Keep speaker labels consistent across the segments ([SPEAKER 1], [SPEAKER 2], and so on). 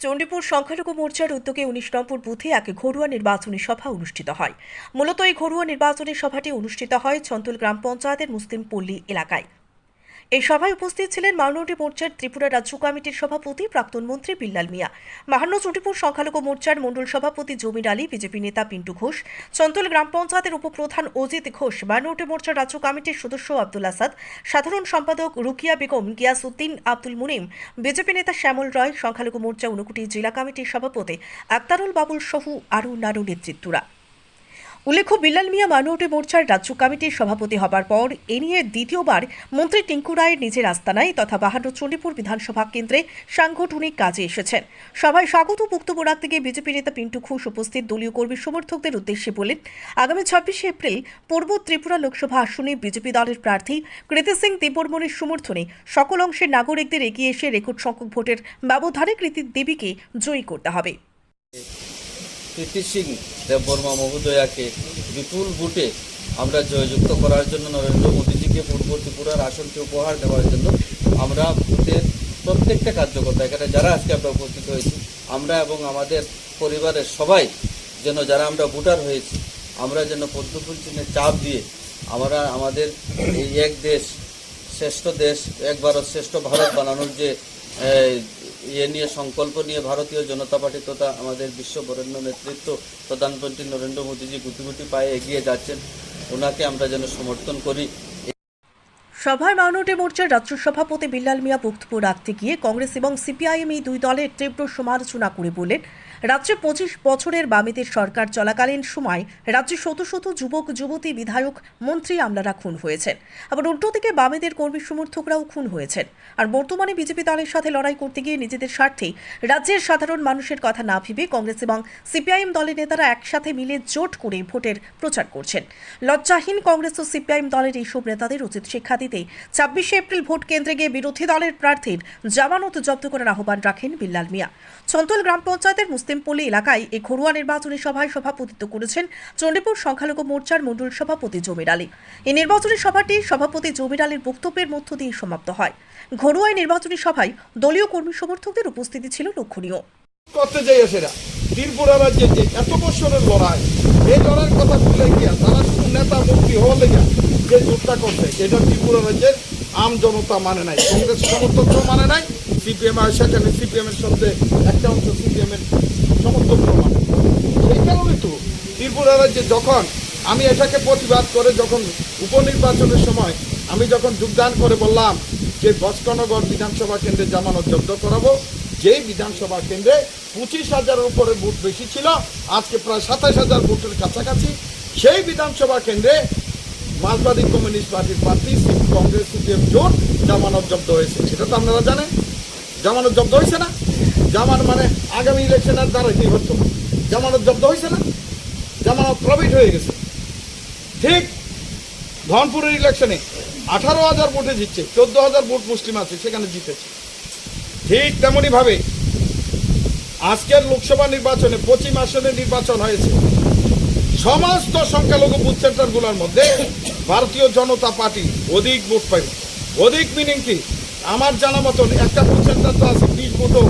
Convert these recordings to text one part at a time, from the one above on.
[SPEAKER 1] চণ্ডীপুর সংখ্যালঘু মোর্চার উদ্যোগে উনিশ নম্বর বুথে এক ঘরোয়া নির্বাচনী সভা অনুষ্ঠিত হয়। মূলত এই ঘরোয়া নির্বাচনী সভাটি অনুষ্ঠিত হয় ছন্তল গ্রাম পঞ্চায়েতের মুসলিম পল্লী এলাকায়। এই সভায় উপস্থিত ছিলেন মাইনরিটি মোর্চার ত্রিপুরা রাজ্য কমিটির সভাপতি প্রাক্তন মন্ত্রী বিল্লাল মিয়া, মাহান্ন চণ্ডীপুর সংখ্যালঘু মোর্চার মণ্ডল সভাপতি জমির আলী, বিজেপি নেতা পিন্টু ঘোষ, চন্দল গ্রাম পঞ্চায়েতের উপপ্রধান অজিত ঘোষ মাইনরিটি মোর্চার রাজ্য কমিটির সদস্য আব্দুল আসাদ, সাধারণ সম্পাদক রুকিয়া বেগম, গিয়াসউদ্দিন আব্দুল মুনিম, বিজেপি নেতা শ্যামল রায়, সংখ্যালঘু মোর্চা ঊনকোটি জেলা কমিটির সভাপতি আক্তারুল বাবুল সহ আরও নারু নেতৃত্বরা। উল্লেখ্য, বিল্লাল মিয়া মাইনরিটি মোর্চার রাজ্য কমিটির সভাপতি হবার পর এ নিয়ে দ্বিতীয়বার মন্ত্রী টিঙ্কু রায়ের নিজের আস্তানায় তথা বাহান্ন চণ্ডীপুর বিধানসভা কেন্দ্রে সাংগঠনিক কাজে এসেছেন। সভায় স্বাগত বক্তব্য রাখতে গিয়ে বিজেপি নেতা পিন্টু ঘোষ উপস্থিত। দলীয় কর্মী সমর্থকদের উদ্দেশ্যে বলেন, আগামী ছাব্বিশে এপ্রিল পূর্ব ত্রিপুরা লোকসভা আসনে বিজেপি দলের প্রার্থী কৃতি সিং দেববর্মনের সমর্থনে সকল অংশের নাগরিকদের এগিয়ে এসে রেকর্ড সংখ্যক ভোটের ব্যবধানে কৃতি দেবীকে জয়ী করতে হবে।
[SPEAKER 2] প্রীতি সিং দেববর্মা মহোদয়াকে বিপুল ভোটে আমরা জয়যুক্ত করার জন্য নরেন্দ্র মোদীজিকে পূর্ব ত্রিপুরার আসনকে উপহার দেওয়ার জন্য আমরা ভোটের প্রত্যেকটা কার্যকর্তা, এখানে যারা আজকে আমরা উপস্থিত হয়েছি, আমরা এবং আমাদের পরিবারের সবাই যেন যারা আমরা ভোটার হয়েছি, আমরা যেন পদ্মফুল চিহ্নে চাপ দিয়ে আমরা আমাদের এই এক দেশ, শ্রেষ্ঠ দেশ, এক ভারত শ্রেষ্ঠ ভারত বানানোর যে ইয়ে নিয়ে, সংকল্প নিয়ে ভারতীয় জনতা পার্টি তথা আমাদের বিশ্ব বরেণ্য নেতৃত্ব প্রধানমন্ত্রী নরেন্দ্র মোদীজি গুটি গুটি পায়ে এগিয়ে যাচ্ছেন। ওনাকে আমরা যেন সমর্থন করি।
[SPEAKER 1] সভায় মাইনরিটি মোর্চার রাজ্য সভাপতি বিল্লাল মিয়া বক্তব্য রাখতে গিয়ে কংগ্রেস এবং সিপিআইএম এই দুই দলের তীব্র সমালোচনা করে বলেন রাজ্যে পঁচিশ বছরের বামেদের সরকার চলাকালীন সময় রাজ্যে শত শত যুবক, যুবতী বিধায়ক, মন্ত্রী আমলারা খুন হয়েছেন। আবার উল্টো দিকে বামেদের কর্মী সমর্থকরাও খুন হয়েছেন। আর বর্তমানে বিজেপি দলের সাথে লড়াই করতে গিয়ে নিজেদের স্বার্থে রাজ্যের সাধারণ মানুষের কথা না ভেবে কংগ্রেস এবং সিপিআইএম দলের নেতারা একসাথে মিলে জোট করে ভোটের প্রচার করছেন। লজ্জাহীন কংগ্রেস ও সিপিআইএম দলের এইসব নেতাদের উচিত শিক্ষা দিতে ছাব্বিশে এপ্রিল ভোট কেন্দ্রে গিয়ে বিরোধী দলের প্রার্থীর জামানত জব্দ করার আহ্বান রাখেন বিল্লাল মিয়া। চন্তল গ্রাম পঞ্চায়েতের মুসলিমপল্লী এলাকায় এই ঘরোয়া নির্বাচনী সভায় সভাপতিত্ব করেছেন চণ্ডীপুর সংখ্যালঘু মোর্চার মণ্ডল সভাপতি জমির আলী। এই নির্বাচনী সভাটি সভাপতি জমির আলীর বক্তব্যের মধ্য দিয়ে সমাপ্ত হয়। ঘরোয়া নির্বাচনী সভায় দলীয় কর্মী সমর্থকদের উপস্থিতি ছিল লক্ষণীয়।
[SPEAKER 3] করতে যাই সেরা ত্রিপুরা রাজ্যে যে এত বছরের লড়াই, এই লড়াইয়ের কথা ভুলে গিয়া তারা শুধু নেতা মন্ত্রী হওয়া লেগে যে যুদ্ধটা করছে, এটা ত্রিপুরা রাজ্যের আম জনতা মানে নাই, কংগ্রেস সমর্থকও মানে নাই সিপিএম আর সেখানে সিপিএম এর সাথে একটা অংশ সিপিএম এর সমর্থক মানে সেই কারণে তো ত্রিপুরা রাজ্যে যখন আমি এটাকে প্রতিবাদ করে যখন উপনির্বাচনের সময় আমি যখন যোগদান করে বললাম যে বস্কনগর বিধানসভা কেন্দ্রে জামানত জব্দ করাবো, যেই বিধানসভা কেন্দ্রে পঁচিশ হাজারের উপরে ভোট বেশি ছিল, আজকে প্রায় সাতাশ হাজার ভোটের কাছাকাছি, সেই বিধানসভা কেন্দ্রে মার্কসবাদী কমিউনিস্ট পার্টির প্রার্থী কংগ্রেস, সিপিএম জোট জামানত জব্দ হয়েছে। সেটা তো আপনারা জানেন। জামানত জব্দ হয়েছে না? জামান মানে আগামী ইলেকশনের দ্বারা কি হতো জামানত জব্দ হয়েছে না? জামানত প্রবিট হয়ে গেছে। ঠিক ধনপুরের ইলেকশনে আঠারো হাজার ভোটে জিতছে, চোদ্দ হাজার ভোট মুসলিম আছে, সেখানে জিতেছে। ঠিক তেমনি ভাবে আজকের লোকসভা নির্বাচনে পশ্চিম আসনে নির্বাচন হয়েছে। সমস্ত সংখ্যালঘু বুথ সেন্টারগুলোর মধ্যে ভারতীয় জনতা পার্টি অধিক ভোট পাইল অধিক মিনিং কি? আমার জানা মতন একটা সেন্টার তো আছে, বিশ ভোটও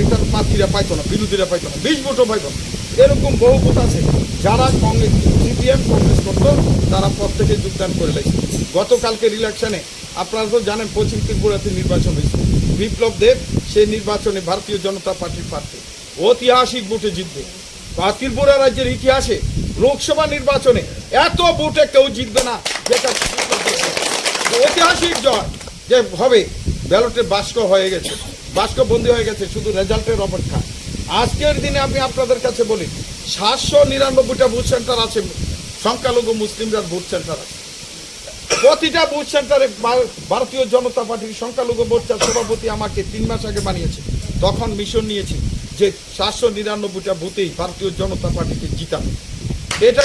[SPEAKER 3] এটার প্রার্থীরা পাইতো না, বিরোধীরা পাইতো না, বিশ ভোটও পাইতো না। এরকম বহু ভোট আছে, যারা কংগ্রেস, সিপিএম, কংগ্রেস করতো, তারা প্রত্যেকে যোগদান করে লাগছে গতকালকের ইলেকশনে আপনারা তো জানেন, পশ্চিম ত্রিপুরাতে নির্বাচন হয়েছে। বিপ্লব দেব সেই নির্বাচনে ভারতীয় জনতা পার্টির প্রার্থী। ঐতিহাসিক ভোটে জিতবে। বা ত্রিপুরা রাজ্যের ইতিহাসে লোকসভা নির্বাচনে এত ভোটে কেউ জিতবে না, যেটা। ঐতিহাসিক জয়। যে হবে, ব্যালটে বাস্ক হয়ে গেছে বাস্ক বন্দী হয়ে গেছে, শুধু রেজাল্টের অপেক্ষা। আজকের দিনে আমি আপনাদের কাছে বলি, সাতশো নিরানব্বইটা বুথ সেন্টার আছে, সংখ্যালঘু মুসলিমরা বুথ সেন্টার আছে। প্রতিটা বুথ সেন্টারে ভারতীয় জনতা পার্টির সংখ্যালঘু মোর্চার সভাপতি আমাকে তিন মাস আগে বানিয়েছে। তখন মিশন নিয়েছি যে সাতশো নিরানব্বইটা বুথেই ভারতীয় জনতা পার্টিকে জিতানো এটা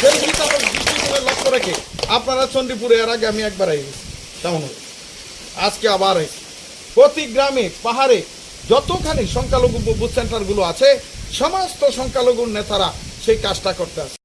[SPEAKER 3] সেই জিতানোর দৃষ্টিকোণে লক্ষ্য রেখে আপনারা চণ্ডীপুরে এর আগে আমি একবার তেমন হলো। আজকে আবার হয়েছে প্রতি গ্রামে পাহাড়ে যতখানি সংখ্যালঘু বুথ সেন্টারগুলো আছে সমস্ত সংখ্যালঘুর নেতারা সেই কাজটা করতে আসে